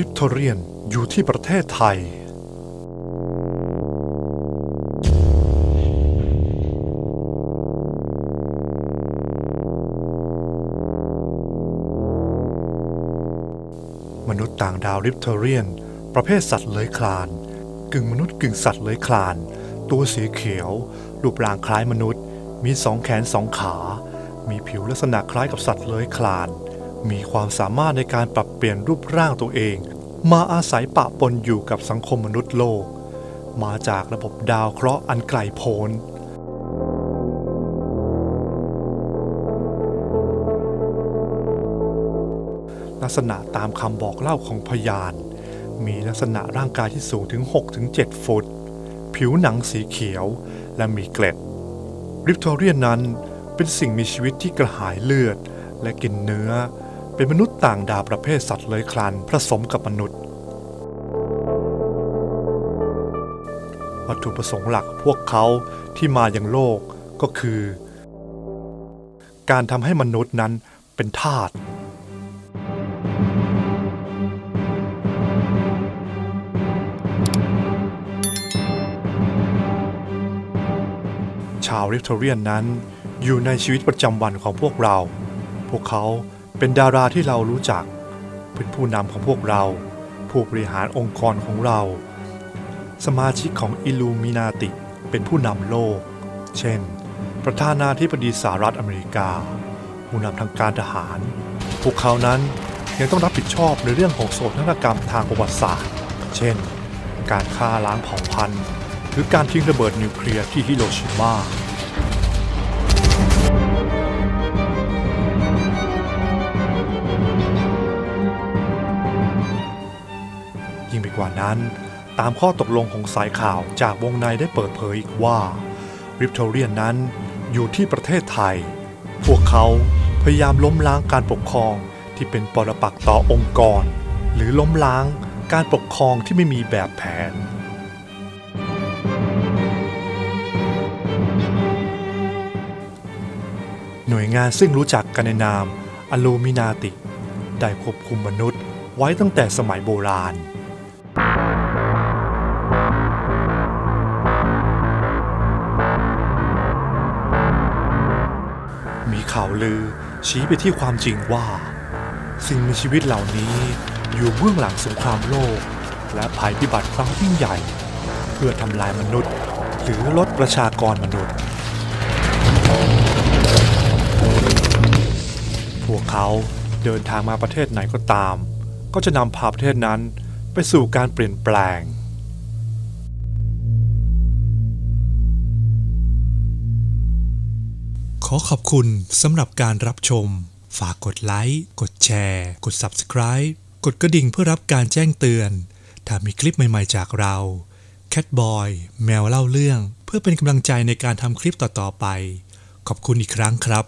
ริปโทเรียนอยู่ที่ประเทศไทย มนุษย์ต่างดาวริปโทเรียน ประเภทสัตว์เลื้อยคลาน กึ่งมนุษย์กึ่งสัตว์เลื้อยคลาน ตัวสีเขียว รูปร่างคล้ายมนุษย์ มีสองแขนสองขา มีผิวลักษณะคล้ายกับสัตว์เลื้อยคลาน มีความสามารถในการปรับเปลี่ยนรูปร่างตัวเอง มาอาศัยปะปนอยู่กับสังคมมนุษย์โลก มาจากระบบดาวเคราะห์อันไกลโพ้นลักษณะตามคำบอกเล่าของพยาน มีลักษณะร่างกายที่สูงถึง 6-7 ฟุต ผิวหนังสีเขียวและมีเกล็ด ริปโทเรียนนั้นเป็นสิ่งมีชีวิตที่กระหายเลือดและกินเนื้อ เป็นมนุษย์ต่างดาวประเภทสัตว์เลื้อยคลานผสมกับมนุษย์ วัตถุประสงค์หลักพวกเขาที่มายังโลกก็คือ การทำให้มนุษย์นั้นเป็นทาสชาวริฟทเรียนนั้นอยู่ในชีวิตประจำวันของพวกเรา พวกเขา เป็นดาราที่เรารู้จัก เป็นผู้นำของพวกเรา ผู้บริหารองค์กรของเรา สมาชิกของอิลูมินาติเป็นผู้นำโลก เช่น ประธานาธิบดีสหรัฐอเมริกา ผู้นำทางการทหาร พวกเขานั้นยังต้องรับผิดชอบในเรื่องของโศกนาฏกรรมทางประวัติศาสตร์ เช่น การฆ่าล้างเผ่าพันธุ์ หรือการทิ้งระเบิดนิวเคลียร์ที่ฮิโรชิมา ไปกว่านั้น ตามข้อตกลงของสายข่าวจากวงในได้เปิดเผยอีกว่าริปโทเรียนนั้นอยู่ที่ประเทศไทย พวกเขาพยายามล้มล้างการปกครองที่เป็นปรปักษ์ต่อองค์กร หรือล้มล้างการปกครองที่ไม่มีแบบแผน หน่วยงานซึ่งรู้จักกันในนามอลูมินาติ ได้ควบคุมมนุษย์ไว้ตั้งแต่สมัยโบราณ ข่าวลือชี้ไปที่ความจริงว่า สิ่งมีชีวิตเหล่านี้อยู่เบื้องหลังสงครามโลก และภัยพิบัติครั้งยิ่งใหญ่ เพื่อทำลายมนุษย์ หรือลดประชากรมนุษย์ พวกเขาเดินทางมาประเทศไหนก็ตาม ก็จะนำพาประเทศนั้นไปสู่การเปลี่ยนแปลง ขอขอบคุณสำหรับการรับชม ฝากกดไลค์ กดแชร์ กด Subscribe กดกระดิ่งเพื่อรับการแจ้งเตือน ถ้ามีคลิปใหม่ๆจากเรา Catboy แมวเล่าเรื่อง เพื่อเป็นกำลังใจในการทำคลิปต่อๆไป ขอบคุณอีกครั้งครับ